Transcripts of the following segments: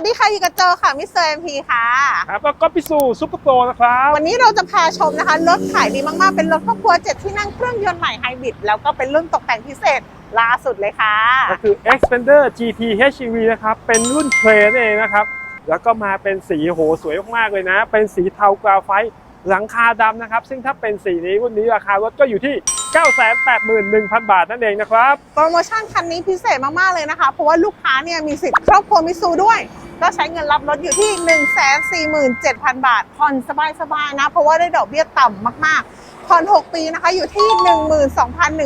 วัสดีค่ะอยู่กับโจค่ะมิสเตอร์เอ็มพีค่ะครับแล้วก็พิสูซุปเปอร์โปรนะครับ วันนี้เราจะพาชมนะคะรถขายดีมากๆ เป็นรถครอบครัว7ที่นั่งเครื่องยนต์ใหม่ไฮบริดแล้วก็เป็นรุ่นตกแต่งพิเศษล่าสุดเลยค่ะ ก็คือ Expander GT HEV นะครับ เป็นรุ่นเทรนเองนะครับ แล้วก็มาเป็นสีโหสวยมากๆเลยนะ เป็นสีเทากราไฟต์หลังคาดำนะครับ ซึ่งถ้าเป็นสีนี้รุ่นนี้ราคารถก็อยู่ที่981,000 บาทนั่นเองนะครับ โปรโมชั่นคันนี้พิเศษมาก ๆ เลยนะคะ เพราะว่าลูกค้าเนี่ยมีสิทธิ์ครอบครัวมิตซูด้วย ก็ใช้เงินรับรถอยู่ที่ 147,000 บาท ผ่อนสบายๆนะ เพราะว่าได้ดอกเบี้ยต่ำมากๆ ผ่อน 6 ปีนะคะอยู่ที่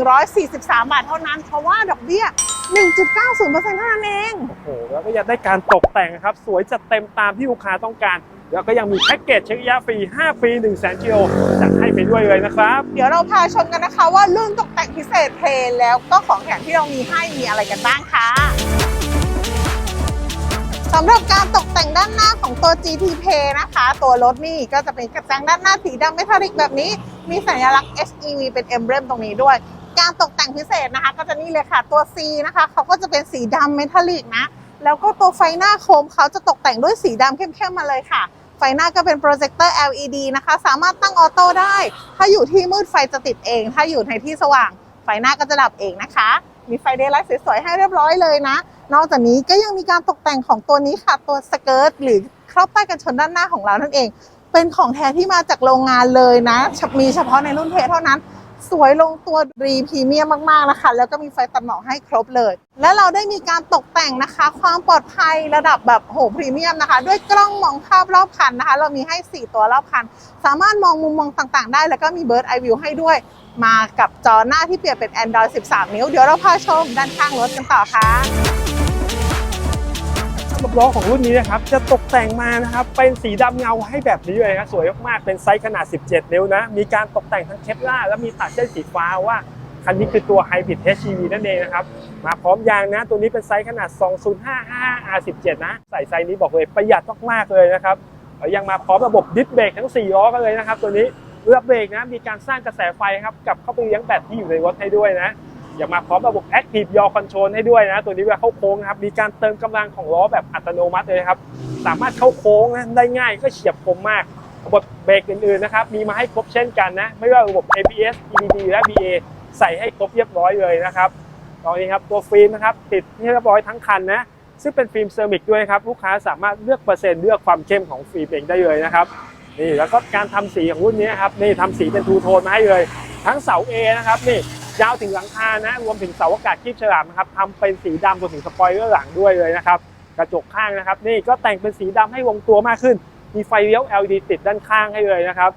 12,143 บาทเท่านั้น เพราะว่าดอกเบี้ย 1.90%เท่านั้นเอง โอ้โห แล้วก็ยังได้การตกแต่งนะครับ สวยจัดเต็มตามที่ลูกค้าต้องการ แล้วก็ยังมีแพ็กเกจเช็คระยะฟรี 5 ปี1 0 0 0 0 0กิโลจัดให้ไปด้วยเลยนะครับ เดี๋ยวเราพาชมกันนะคะว่ารุ่นตกแต่งพิเศษเทรนแล้วก็ของแถมที่เรามีให้มีอะไรกันบ้างคะ สำหรับการตกแต่งด้านหน้าของตัว GT p a y นะคะ ตัวรถนี่ก็จะเป็นกระจังด้านหน้าสีดำเมทัลลิกแบบนี้ มีสัญลักษณ์ HEV เป็นเอมเบรมตรงนี้ด้วย การตกแต่งพิเศษนะคะ ก็จะนี่เลยค่ะตัว C นะคะเขาก็จะเป็นสีดำเมทัลลิกนะ แล้วก็ตัวไฟหน้าโคมเขาจะตกแต่งด้วยสีดำเข้มๆมาเลยค่ะ ไฟหน้าก็เป็นโปรเจคเตอร์ LED นะคะ สามารถตั้งออโต้ได้ ถ้าอยู่ที่มืดไฟจะติดเอง ถ้าอยู่ในที่สว่าง ไฟหน้าก็จะดับเองนะคะ มีไฟเดย์ไลท์สวยๆให้เรียบร้อยเลยนะ นอกจากนี้ก็ยังมีการตกแต่งของตัวนี้ค่ะ ตัวสเกิร์ตหรือครอบใต้กันชนด้านหน้าของเรานั่นเอง เป็นของแท้ที่มาจากโรงงานเลยนะ มีเฉพาะในรุ่นเทเท่านั้นสวยลงตัวรีพรีเมียมมากๆนะคะ แล้วก็มีไฟตัดหมอกให้ครบเลย และเราได้มีการตกแต่งนะคะ ความปลอดภัยระดับแบบโหพรีเมียมนะคะ ด้วยกล้องมองภาพรอบคันนะคะ เรามีให้ 4 ตัวรอบคัน สามารถมองมุมมองต่างๆ ได้ แล้วก็มีเบิร์ดไอวิวให้ด้วย มากับจอหน้าที่เปลี่ยนเป็น Android 13 นิ้ว เดี๋ยวเราพาชมด้านข้างรถกันต่อค่ะระบบล้อของรุ่นนี้นะครับจะตกแต่งมานะครับเป็นสีดำเงาให้แบบนี้เลยนะสวยมากๆเป็นไซส์ขนาด 17 นิ้วนะมีการตกแต่งทั้งเคปล่าและมีตัดเส้นสีฟ้าว่าคันนี้คือตัว Hybrid HEV นั่นเองนะครับมาพร้อมยางนะตัวนี้เป็นไซส์ขนาด 2055 R17 นะใส่ไซส์นี้บอกเลยประหยัดมากๆเลยนะครับยังมาพร้อมระบบดิสเบรกทั้ง 4 ล้อกันเลยนะครับตัวนี้ เรือเบรกนะมีการสร้างกระแสไฟครับกับเข้าไปเลี้ยงแบตที่อยู่ในรถให้ด้วยนะอยังมาพร้อมระบบ Active Yaw Control ให้ด้วยนะ ตัวนี้เวลาเข้าโค้งนะครับ มีการเติมกำลังของล้อแบบอัตโนมัติเลยครับ สามารถเข้าโค้งนะได้ง่ายก็เฉียบคมมาก ระบบเบรกอื่นๆนะครับ มีมาให้ครบเช่นกันนะ ไม่ว่าระบบ ABS EBD และ BA ใส่ให้ครบเรียบร้อยเลยนะครับ ตอนนี้ครับตัวฟิล์มนะครับติดให้เรียบร้อยทั้งคันนะ ซึ่งเป็นฟิล์มเซรามิกด้วยครับ ลูกค้าสามารถเลือกเปอร์เซ็นต์เลือกความเข้มของฟิล์มเองได้เลยนะครับ นี่แล้วก็การทำสีของรุ่นนี้ครับนี่ทำสีเป็นทูโทนมาให้เลย ทั้งเสา A นะครับนี่ยาวถึงหลังคานะรวมถึงเสาอากาศคีบฉลามนะครับทำเป็นสีดำรวมถึงสปอยเลอร์หลังด้วยเลยนะครับกระจกข้างนะครับ นี่ก็แต่งเป็นสีดำให้ลงตัวมากขึ้น มีไฟเลี้ยว LED ติดด้านข้างให้เลยนะครับ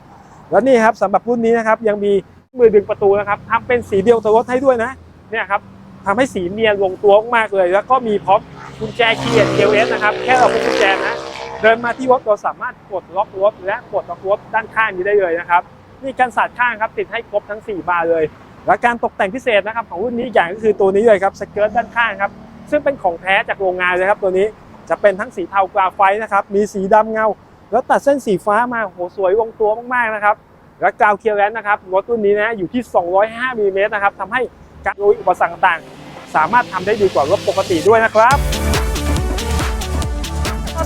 แล้วนี่ครับสำหรับรุ่นนี้นะครับยังมีมือดึงประตูนะครับทำเป็นสีเดียวตัวรถให้ด้วยนะเนี่ยครับทำให้สีเนียนลงตัวมากเลย แล้วก็มีพร้อมกุญแจคีย์เ KLS นะครับแค่เราเป็นกุญแจนะ เดินมาที่รถเราสามารถกดล็อกรถและปลดล็อกรถด้านข้างนี้ได้เลยนะครับนี่กันสาดข้างครับติดให้ครบทั้ง 4 บานเลย และการตกแต่งพิเศษนะครับของรุ่นนี้อย่างก็คือตัวนี้เลยครับสเกิร์ตด้านข้างครับซึ่งเป็นของแท้จากโรงงานเลยครับตัวนี้จะเป็นทั้งสีเทากราไฟนะครับมีสีดำเงา แล้วตัดเส้นสีฟ้ามาโหสวยลงตัวมากๆนะครับและกาวเคียร์แลนด์นะครับรถรุ่นนี้นะอยู่ที่ 205มิลลิเมตรนะครับทำให้การลุยอุปสรรคต่างๆ สามารถทำได้ดีกว่ารถปกติด้วยนะครับ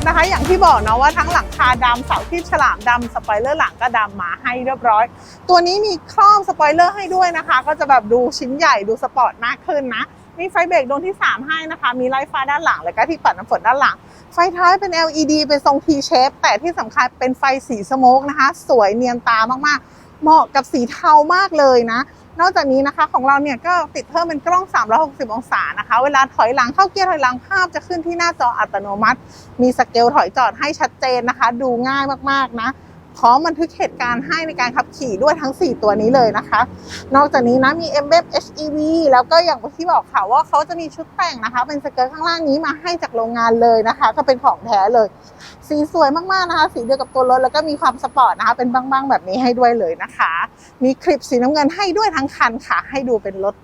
นะคะ อย่างที่บอกเนาะว่าทั้งหลังคาดำเสาที่ฉลามดำสปอยเลอร์หลังก็ดำมาให้เรียบร้อย ตัวนี้มีครอบสปอยเลอร์ให้ด้วยนะคะ ก็จะแบบดูชิ้นใหญ่ดูสปอร์ตมากขึ้นนะ มีไฟเบรกดวงที่ 3 ให้นะคะ มีไลท์ฟ้าด้านหลัง แล้วก็ที่ปัดน้ำฝนด้านหลัง ไฟท้ายเป็น LED เป็นทรง T shape แต่ที่สำคัญเป็นไฟสีสโมกนะคะ สวยเนียนตามากๆ เหมาะกับสีเทามากเลยนะ นอกจากนี้นะคะของเราเนี่ยก็ติดเพิ่มเป็นกล้อง 360 องศานะคะ เวลาถอยหลังเข้าเกียร์ถอยหลังภาพจะขึ้นที่หน้าจออัตโนมัติ มีสเกลถอยจอดให้ชัดเจนนะคะ ดูง่ายมากๆนะพร้อมบันทึกเหตุการณ์ให้ในการขับขี่ด้วยทั้ง 4 ตัวนี้เลยนะคะ นอกจากนี้นะมี m b m HEV แล้วก็อย่างที่บอกค่ะว่าเขาจะมีชุดแต่งนะคะ เป็นสเกิร์ตข้างล่างนี้มาให้จากโรงงานเลยนะคะ ก็เป็นของแท้เลย สีสวยมากๆนะคะ สีเดียวกับตัวรถแล้วก็มีความสปอร์ตนะคะ เป็นบ้างๆแบบนี้ให้ด้วยเลยนะคะ มีคลิปสีน้ำเงินให้ด้วยทั้งคันค่ะ ให้ดูเป็นรถ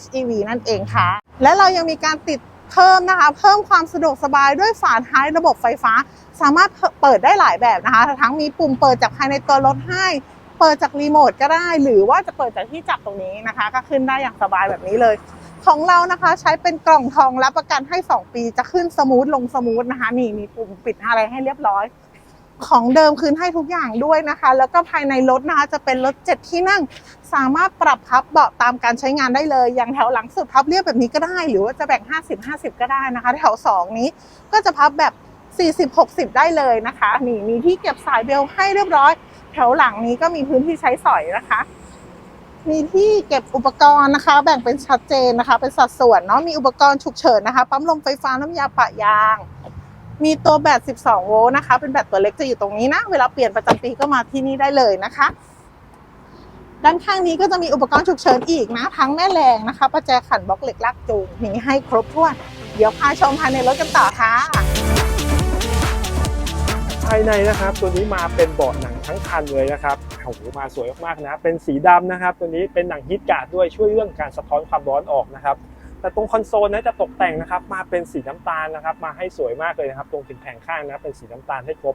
HEV นั่นเองค่ะ และเรายังมีการติดเพิ่มนะคะ เพิ่มความสะดวกสบายด้วยฝาท้ายระบบไฟฟ้า สามารถเปิดได้หลายแบบนะคะ ทั้งมีปุ่มเปิดจากภายในตัวรถให้ เปิดจากรีโมทก็ได้ หรือว่าจะเปิดจากที่จับตรงนี้นะคะ ก็ขึ้นได้อย่างสบายแบบนี้เลย ของเรานะคะใช้เป็นกล่องทองรับประกันให้ 2 ปีจะขึ้นสมูทลงสมูทนะคะ นี่มีปุ่มปิดอะไรให้เรียบร้อย ของเดิมคืนให้ทุกอย่างด้วยนะคะ แล้วก็ภายในรถนะคะจะเป็นรถเจ็ดที่นั่ง สามารถปรับพับเบาะตามการใช้งานได้เลย อย่างแถวหลังสุดพับเรียบแบบนี้ก็ได้ หรือว่าจะแบ่ง 50 50 ก็ได้นะคะ แถว 2 นี้ก็จะพับแบบ 40 60 ได้เลยนะคะ นี่มีที่เก็บสายเบลให้เรียบร้อย แถวหลังนี้ก็มีพื้นที่ใช้สอยนะคะ มีที่เก็บอุปกรณ์นะคะ แบ่งเป็นชัดเจนนะคะ เป็นสัดส่วนเนาะมีอุปกรณ์ฉุกเฉินนะคะปั๊มลมไฟฟ้าน้ำยาปะยาง มีตัวแบต 12 โวลต์นะคะ เป็นแบตตัวเล็กจะอยู่ตรงนี้นะ เวลาเปลี่ยนประจำปีก็มาที่นี่ได้เลยนะคะ ด้านข้างนี้ก็จะมีอุปกรณ์ฉุกเฉินอีกนะ ทั้งแม่แรงนะคะประแจขันบล็อกเหล็กลากจูงมีให้ครบถ้วน เดี๋ยวพาชมภายในรถกันต่อค่ะ ภายในนะครับ ตัวนี้มาเป็นเบาะหนังทั้งคันเลยนะครับโอ้โหมาสวยมากๆนะ เป็นสีดำนะครับ ตัวนี้เป็นหนังฮีทการ์ดด้วยช่วยเรื่องการสะท้อนความร้อนออกนะครับ แต่ตรงคอนโซลนะจะตกแต่งนะครับ มาเป็นสีน้ำตาลนะครับ มาให้สวยมากเลยนะครับ ตรงถึงแผงข้างนะเป็นสีน้ำตาลให้ครบ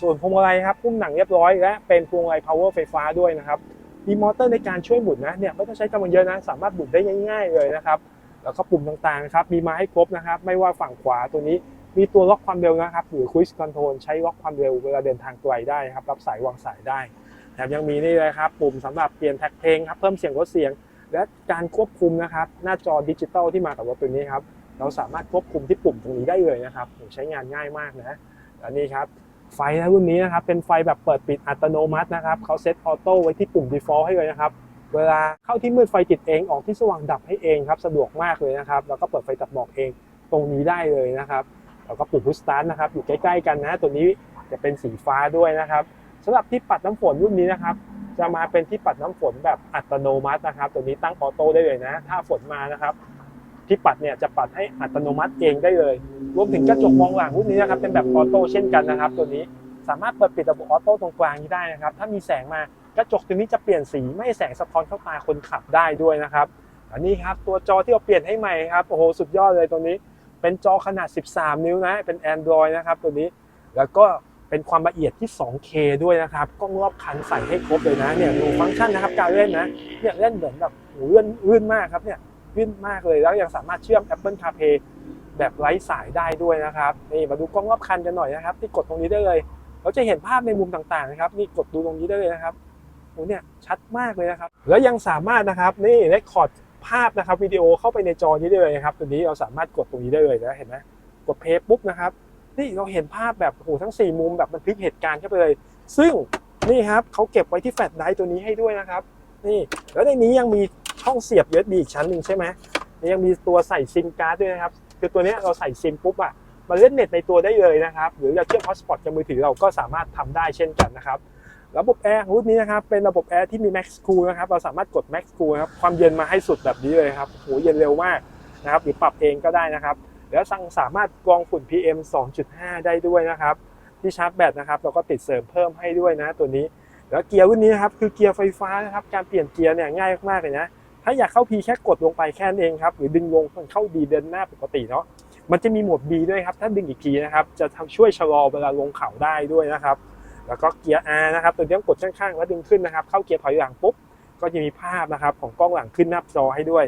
ส่วนพวงมาลัยครับพุ่มหนังเรียบร้อยและเป็นพวงมาลัย power ไฟฟ้าด้วยนะครับมีมอเตอร์ในการช่วยหมุนนะเนี่ยไม่ต้องใช้กำลังเยอะนะ สามารถหมุนได้ง่าย ๆเลยนะครับแล้วก็ปุ่มต่างๆนะครับมีมาให้ครบนะครับ ไม่ว่าฝั่งขวาตัวนี้ มีตัวล็อกความเร็วนะครับ หรือ cruise control ใช้ล็อกความเร็วเวลาเดินทางไกลได้ครับ รับสายวางสายได้แถมยังมีนี่เลยครับ ปุ่มสำหรับเปลี่ยนแท็กเพลงครับ เพิ่มเสียงลดเสียง และการควบคุมนะครับ หน้าจอดิจิตอลที่มากับรถตัวนี้ครับ เราสามารถควบคุมที่ปุ่มตรงนี้ได้เลยนะครับใช้งานง่ายมากนะและนี่ครับไฟนะรุ่นนี้นะครับ เป็นไฟแบบเปิดปิดอัตโนมัตินะครับเขาเซตออโต้ไว้ที่ปุ่ม default ให้เลยนะครับ เวลาเข้าที่มืดไฟติดเอง ออกที่สว่างดับให้เองครับ สะดวกมากเลยนะครับ แล้วก็เปิดไฟตัดหมอกเองตรงนี้ได้เลยนะครับ แล้วก็ปุ่มพุสตาร์ทนะครับอยู่ใกล้ๆกันนะ ตัวนี้จะเป็นสีฟ้าด้วยนะครับสำหรับที่ปัดน้ำฝนรุ่นนี้นะครับ จะมาเป็นที่ปัดน้ำฝนแบบอัตโนมัตินะครับ ตัวนี้ตั้งออโต้ได้เลยนะ ถ้าฝนมานะครับที่ปัดเนี่ยจะปัดให้อัตโนมัติเองได้เลย รวมถึงกระจกมองหลังรุ่นนี้นะครับเป็นแบบออโต้เช่นกันนะครับ ตัวนี้สามารถเปิดปิดระบบออโต้ตรงกลางนี้ได้นะครับ ถ้ามีแสงมากระจกตัวนี้จะเปลี่ยนสีไม่แสงสะท้อนเข้าตาคนขับได้ด้วยนะครับอันนี้ครับตัวจอที่เราเปลี่ยนให้ใหม่ครับโอ้โหสุดยอดเลยตัวนี้ เป็นจอขนาด 13 นิ้วนะ เป็น Android นะครับตัวนี้ แล้วก็เป็นความละเอียดที่ 2K ด้วยนะครับ กล้องรอบคันใส่ให้ครบเลยนะ เนี่ยดูฟังก์ชันนะครับการเล่นนะ เนี่ยเล่นเหมือนแบบโหเลื่อนลื่นมากครับเนี่ยลื่นมากเลย แล้วยังสามารถเชื่อม Apple CarPlay แบบไร้สายได้ด้วยนะครับ นี่มาดูกล้องรอบคันกันหน่อยนะครับ ที่กดตรงนี้ได้เลย เราจะเห็นภาพในมุมต่างๆนะครับ นี่กดดูตรงนี้ได้เลยนะครับโหเนี่ยชัดมากเลยนะครับ แล้วยังสามารถนะครับนี่เรคคอร์ด ภาพนะครับวิดีโอเข้าไปในจอนี้ได้เลยครับตัวนี้เราสามารถกดตรงนี้ได้เลยนะเห็นไหมกดเพย์ปุ๊บนะครับนี่เราเห็นภาพแบบโอ้โหทั้ง 4 มุมแบบมันพลิกเหตุการณ์เข้าไปเลย ซึ่งนี่ครับเขาเก็บไว้ที่แฟลชไดรฟ์ตัวนี้ให้ด้วยนะครับ นี่แล้วในนี้ยังมีช่องเสียบ USB อีกชั้นหนึ่งใช่ไหมนี่ยังมีตัวใส่ซิมการ์ดด้วยนะครับ คือตัวนี้เราใส่ซิมปุ๊บอะมาเล่นเน็ตในตัวได้เลยนะครับ หรือจะเชื่อมฮอตสปอตกับมือถือเราก็สามารถทำได้เช่นกันนะครับ ระบบแอร์รุ่นนี้นะครับเป็นระบบแอร์ที่มี Max Cool นะครับเราสามารถกด Max Cool ครับความเย็นมาให้สุดแบบนี้เลยครับโหเย็นเร็วมากนะครับหรือปรับเองก็ได้นะครับ แล้วสั่งสามารถกรองฝุ่น PM 2.5 ได้ด้วยนะครับที่ชาร์จแบตนะครับเราก็ติดเสริมเพิ่มให้ด้วยนะตัวนี้ แล้วเกียร์รุ่นนี้นะครับคือเกียร์ไฟฟ้านะครับการเปลี่ยนเกียร์เนี่ยง่ายมากๆเลยนะถ้าอยากเข้า P แค่กดลงไปแค่นั้นเองครับหรือดึงลงมันเข้า D เดินหน้าปกติเนาะมันจะมีโหมด B ด้วยครับถ้าดึงอีกทีนะครับจะทำช่วยชะลอเวลาลงเขาได้ด้วยนะครับ แล้วก็เกียร์ R นะครับตัวนี้ต้องกดข้างๆแล้วดึงขึ้นนะครับ เข้าเกียร์ถอยหลังปุ๊บก็จะมีภาพนะครับของกล้องหลังขึ้นหน้าจอให้ด้วย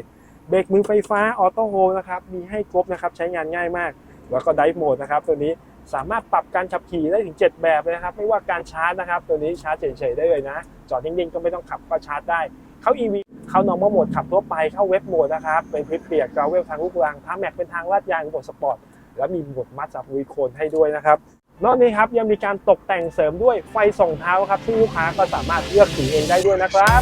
เบรกมือไฟฟ้าออโต้โฮนะครับมีให้ครบนะครับใช้งานง่ายมาก แล้วก็ไดฟ์โหมดนะครับตัวนี้สามารถปรับการขับขี่ได้ถึง 7 แบบเลยนะครับ ไม่ว่าการชาร์จนะครับ ตัวนี้ชาร์จเฉยๆได้เลยนะ จอดนิ่งๆก็ไม่ต้องขับก็ชาร์จได้ เข้า EV เข้า normal โหมดขับทั่วไปเข้าเว็บโหมดนะครับ เป็นพริบเปียกกราเวลทางลูกรังท้าแม็กเป็นทางลาดยางโหมดสปอร์ต แล้วมีโหมดมัดจับลุยโคนให้ด้วยนะครับ นอกนี้ครับยังมีการตกแต่งเสริมด้วยไฟส่องเท้าครับที่ลูกค้าก็สามารถเลือกสีเองได้ด้วยนะครับ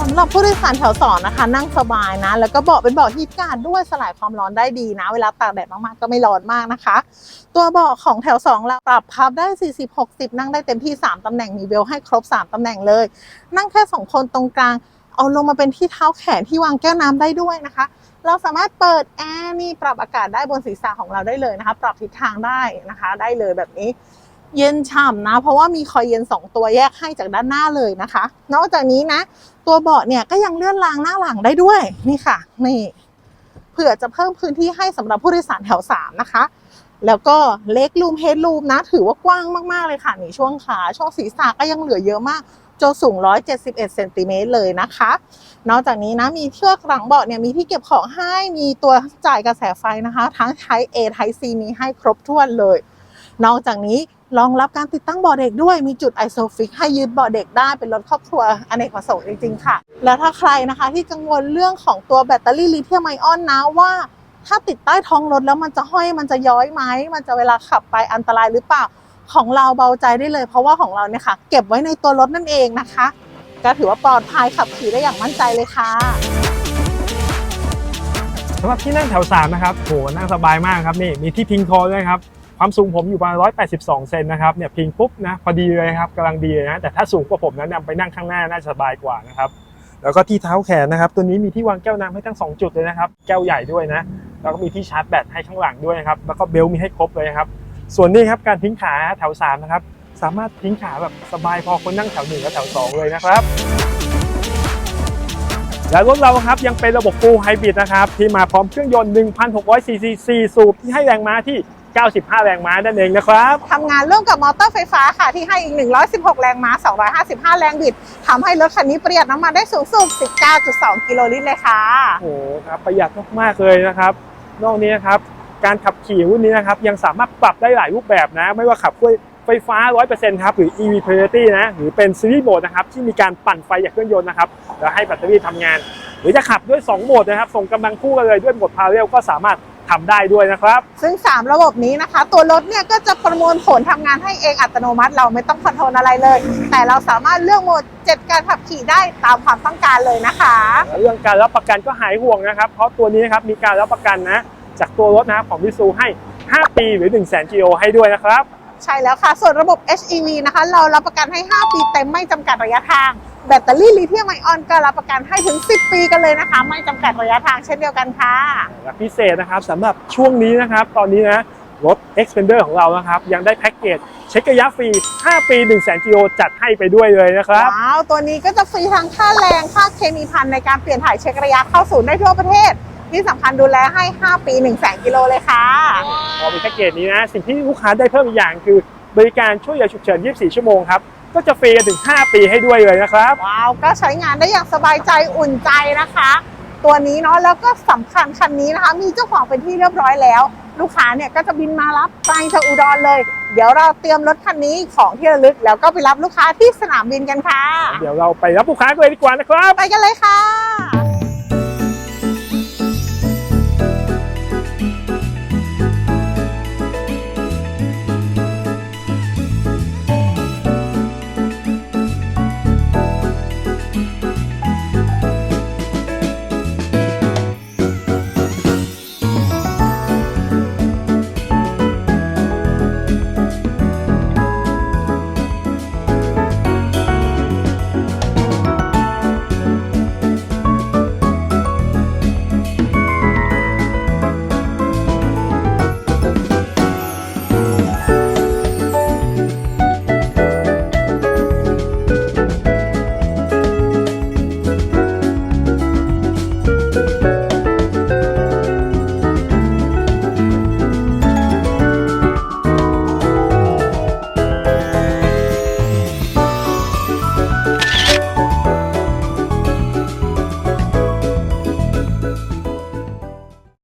สำหรับผู้โดยสารแถวสองนะคะ นั่งสบายนะ แล้วก็เบาะเป็นเบาะฮีทการ์ดด้วยสลายความร้อนได้ดีนะ เวลาตากแดดมากๆก็ไม่ร้อนมากนะคะ ตัวเบาะของแถว2เราปรับพับได้ 40 60 นั่งได้เต็มที่ 3 ตำแหน่งมีเบลให้ครบ 3 ตำแหน่งเลย นั่งแค่ 2 คนตรงกลางเอาลงมาเป็นที่เท้าแขนที่วางแก้วน้ำได้ด้วยนะคะ เราสามารถเปิดแอร์นี่ปรับอากาศได้บนศีรษะของเราได้เลยนะคะ ปรับทิศทางได้นะคะ ได้เลยแบบนี้ เย็นฉ่ำนะ เพราะว่ามีคอยเย็น 2 ตัวแยกให้จากด้านหน้าเลยนะคะ นอกจากนี้นะ ตัวเบาะเนี่ยก็ยังเลื่อนรางหน้าหลังได้ด้วยนี่ค่ะนี่เผื่อจะเพิ่มพื้นที่ให้สำหรับผู้โดยสารแถว 3 นะคะ แล้วก็เล็กลูมเฮดลูมนะ ถือว่ากว้างมากๆเลยค่ะนี่ช่วงขาช่วงศีรษะก็ยังเหลือเยอะมาก โจสูง 171เซนติเมตรเลยนะคะ นอกจากนี้นะมีเชือกหลังเบาะเนี่ยมีที่เก็บของให้มีตัวจ่ายกระแสไฟนะคะ ทั้ง Type A Type C มีให้ครบถ้วนเลย นอกจากนี้รองรับการติดตั้งเบาะเด็กด้วยมีจุดไอโซฟิกให้ยืดเบาะเด็กได้เป็นรถครอบครัวอเนกประสงค์จริงๆค่ะ แล้วถ้าใครนะคะที่กังวลเรื่องของตัวแบตเตอรี่ลิเธียมไอออนนะว่าถ้าติดใต้ท้องรถแล้วมันจะห้อยมันจะย้อยไหม มันจะเวลาขับไปอันตรายหรือเปล่า ของเราเบาใจได้เลย เพราะว่าของเราเนี่ยค่ะ เก็บไว้ในตัวรถนั่นเองนะคะ ก็ถือว่าปลอดภัยขับขี่ได้อย่างมั่นใจเลยค่ะสำหรับที่นั่งแถว3นะครับโหนั่งสบายมากครับนี่มีที่พิงคอด้วยครับความสูงผมอยู่ประมาณ 182 เซนนะครับ เนี่ยพิงปุ๊บนะพอดีเลยครับกำลังดีเลยนะ แต่ถ้าสูงกว่าผมนั้นนำไปนั่งข้างหน้าน่าจะสบายกว่านะครับ แล้วก็ที่เท้าแขนนะครับ ตัวนี้มีที่วางแก้วน้ำให้ทั้งสองจุดเลยนะครับ แก้วใหญ่ด้วยนะ แล้วก็มีที่ชาร์จแบตให้ข้างหลังด้วยนะครับ แล้วก็เบลต์มีให้ครบเลยครับ ส่วนนี้ครับการทิ้งขาแถว3นะครับสามารถทิ้งขาแบบสบายพอคนนั่งแถวหนึ่งและแถวสองเลยนะครับ และรถเราครับยังเป็นระบบ Full Hybrid นะครับ ที่มาพร้อมเครื่องยนต์1,600 cc 4สูบที่ให้แรงม้าที่ 95 แรงม้านั่นเองนะครับทำงานร่วมกับมอเตอร์ไฟฟ้าค่ะที่ให้อีก 116 แรงม้า 255 แรงบิดทำให้รถคันนี้ประหยัดน้ำมันได้สูงสุด 19.2 กิโลลิตรเลยค่ะโอ้โหครับประหยัดมากๆเลยนะครับ นอกนี้นะครับ การขับขี่รุ่นนี้นะครับยังสามารถปรับได้หลายรูปแบบนะ ไม่ว่าขับด้วยไฟฟ้า 100%ครับ หรือ EV Priority นะ หรือเป็นซีรีส์โหมดนะครับ ที่มีการปั่นไฟจากเครื่องยนต์นะครับ แล้วให้แบตเตอรี่ทำงาน หรือจะขับด้วย 2 โหมดนะครับ ส่งกำลังคู่กันเลยด้วยโหมดพาเรลก็สามารถทำได้ด้วยนะครับ ซึ่ง 3 ระบบนี้นะคะ ตัวรถเนี่ยก็จะประมวลผลทำงานให้เองอัตโนมัติ เราไม่ต้องคอนโทรลอะไรเลย แต่เราสามารถเลือกโหมด7การขับขี่ได้ตามความต้องการเลยนะคะ เรื่องการรับประกันก็หายห่วงนะครับ เพราะตัวนี้นะครับมีการรับประกันนะ จากตัวรถนะครับของมิซูให้ 5 ปีหรือ 1 0 0 0 0 0 GO ให้ด้วยนะครับใช่แล้วค่ะ ส่วนระบบ HEV นะคะ เรารับประกันให้ 5 ปีเต็มไม่จำกัดระยะทาง แบตเตอรี่ลิเธียมไอออนก็รับประกันให้ถึง 10 ปีกันเลยนะคะ ไม่จำกัดระยะทางเช่นเดียวกันค่ะและพิเศษนะครับสำหรับช่วงนี้นะครับ ตอนนี้นะรถ Xpander ของเรานะครับ ยังได้แพ็กเกจเช็คระยะฟรี 5 ปี 1 0 0 0 0 0 GO จัดให้ไปด้วยเลยนะครับว้าว ตัวนี้ก็จะฟรีทั้งค่าแรงค่าเคมีพันในการเปลี่ยนถ่ายเช็คระยะเข้าศูนย์ได้ทั่วประเทศ ที่สำคัญดูแลให้ 5 ปี 1 0 0 0 0 0กิโลเลยค่ะ พอมีแพ็กเกจนี้นะ สิ่งที่ลูกค้าได้เพิ่มอีกอย่างคือบริการช่วยเหลือฉุกเฉิน 24 ชั่วโมงครับ ก็จะฟรีกันถึง 5 ปีให้ด้วยเลยนะครับ ว้าว ก็ใช้งานได้อย่างสบายใจอุ่นใจนะคะ ตัวนี้เนาะแล้วก็สำคัญคันนี้นะคะ มีเจ้าของเป็นที่เรียบร้อยแล้ว ลูกค้าเนี่ยก็จะบินมารับไกลจากอุดรเลย เดี๋ยวเราเตรียมรถคันนี้ของที่ระลึก แล้วก็ไปรับลูกค้าที่สนามบินกันค่ะ เดี๋ยวเราไปรับลูกค้ากันเลยดีกว่านะครับ ไปกันเลยค่ะ